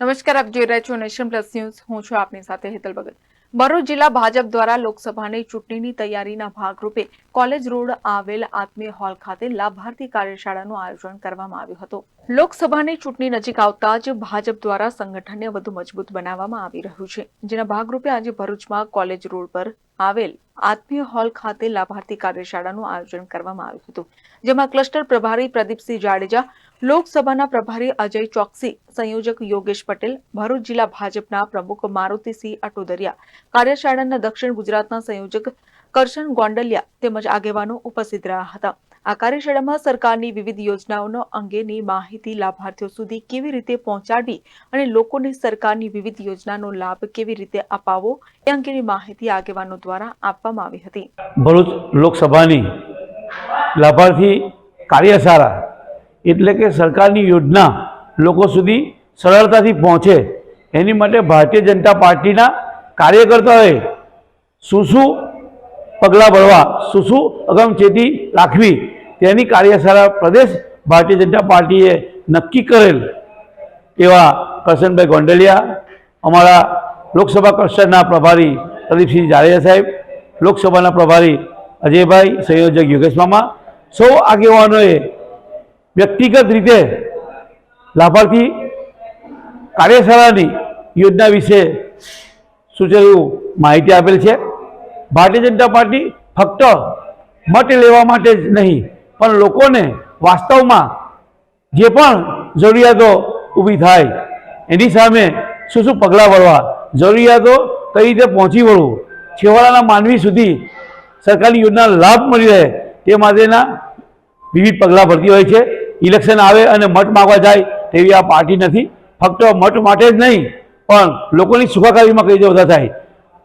નમસ્કાર, આપ જોઈ રહ્યા છો નેશન પ્લસ ન્યૂઝ. હું છું આપની સાથે હેતલ ભગત. ભરૂચ જિલ્લા ભાજપ દ્વારા લોકસભાની ચૂંટણીની તૈયારીના ભાગરૂપે કોલેજ રોડ આવેલ આત્મીય હોલ ખાતે લાભાર્થી કાર્યશાળાનું આયોજન કરવામાં આવ્યું હતું. લોકસભાની ચૂંટણી નજીક આવતા જ ભાજપ દ્વારા સંગઠનને વધુ મજબૂત બનાવવામાં આવી રહ્યું છે. જેના ભાગરૂપે આજે ભરૂચમાં કોલેજ રોડ પર આવેલ આત્મીય હોલ ખાતે લાભાર્થી કાર્યશાળાનું આયોજન કરવામાં આવ્યું હતું, જેમાં ક્લસ્ટર પ્રભારી પ્રદીપસિંહ જાડેજા, લોકસભાના પ્રભારી અજય ચોકસી, સંયોજક યોગેશ પટેલ, ભરૂચ જિલ્લા ભાજપના પ્રમુખ મારુતિસિંહ અટોદરિયા, કાર્યશાળાના દક્ષિણ ગુજરાતના સંયોજક કરશન ગોંડલિયા તેમજ આગેવાનો ઉપસ્થિત રહ્યા હતા. આ કાર્યશાળામાં સરકારની વિવિધ યોજનાઓનો અંગેની માહિતી લાભાર્થીઓ સુધી કેવી રીતે પહોંચાડવી અને લોકોને સરકારની વિવિધ યોજનાનો લાભ કેવી રીતે અપાવવો એ અંગેની માહિતી આગેવાનો દ્વારા આપવામાં આવી હતી. ભરૂચ લોકસભાની લાભાર્થી કાર્યશાળા એટલે કે સરકારની યોજના લોકો સુધી સરળતાથી પહોંચે એની માટે ભારતીય જનતા પાર્ટીના કાર્યકર્તાઓએ શું શું પગલાં ભરવા, શું શું અગમચેતી રાખવી તેની કાર્યશાળા પ્રદેશ ભારતીય જનતા પાર્ટીએ નક્કી કરેલ એવા કરશનભાઈ ગોંડલિયા, અમારા લોકસભા કક્ષાના પ્રભારી પ્રદીપસિંહ જાડેજા સાહેબ, લોકસભાના પ્રભારી અજયભાઈ, સંયોજક યોગેશ મામા, સૌ આગેવાનોએ વ્યક્તિગત રીતે લાભાર્થી કાર્યશાળાની યોજના વિશે સૂચવ્યું માહિતી આપેલ છે. ભારતીય જનતા પાર્ટી ફક્ત મત લેવા માટે જ નહીં પણ લોકોને વાસ્તવમાં જે પણ જરૂરિયાતો ઊભી થાય, એની સામે શું શું પગલાં ભરવા? જરૂરિયાતો કઈ રીતે પહોંચી વળવું? છેવાડાના માનવી સુધી સરકારની યોજના લાભ મળી રહે તે માટેના વિવિધ પગલાં ભરતી હોય છે. ઇલેક્શન આવે અને મત માગવા જાય તેવી આ પાર્ટી નથી. ફક્ત મત માટે જ નહીં, પણ લોકોની સુખાકારીમાં કઈ રીતે વધારે થાય?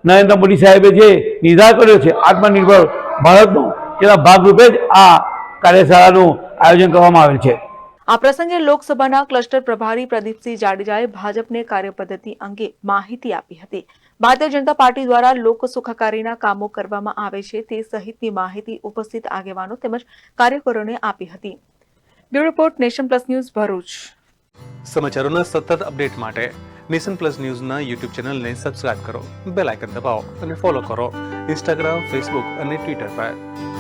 નરેન્દ્ર મોદી સાહેબે જે નિર્ધાર કર્યો છે આત્મનિર્ભર ભારતનો, તેના ભાગરૂપે જ આ કાર્યશાળાનું આયોજન કરવામાં આવેલ છે. આ પ્રસંગે લોકસભાના ક્લસ્ટર પ્રભારી પ્રદીપસિંહ જાડેજાએ ભાજપને કાર્યપદ્ધતિ અંગે માહિતી આપી હતી. ભારતીય જનતા પાર્ટી દ્વારા લોક સુખાકારીના કામો કરવામાં આવે છે તે સહિતની માહિતી ઉપસ્થિત આગેવાનો તેમજ કાર્યકરોને આપી હતી. Bureau report nation plus news Bharuch. સમાચારોના સતત અપડેટ માટે નેશન પ્લસ ન્યૂઝના યુટ્યુબ ચેનલને સબસ્ક્રાઇબ કરો બેલ આઇકન દબાવો અને ફોલો કરો. ઇન્સ્ટાગ્રામ ફેસબુક અને ટ્વિટર પર.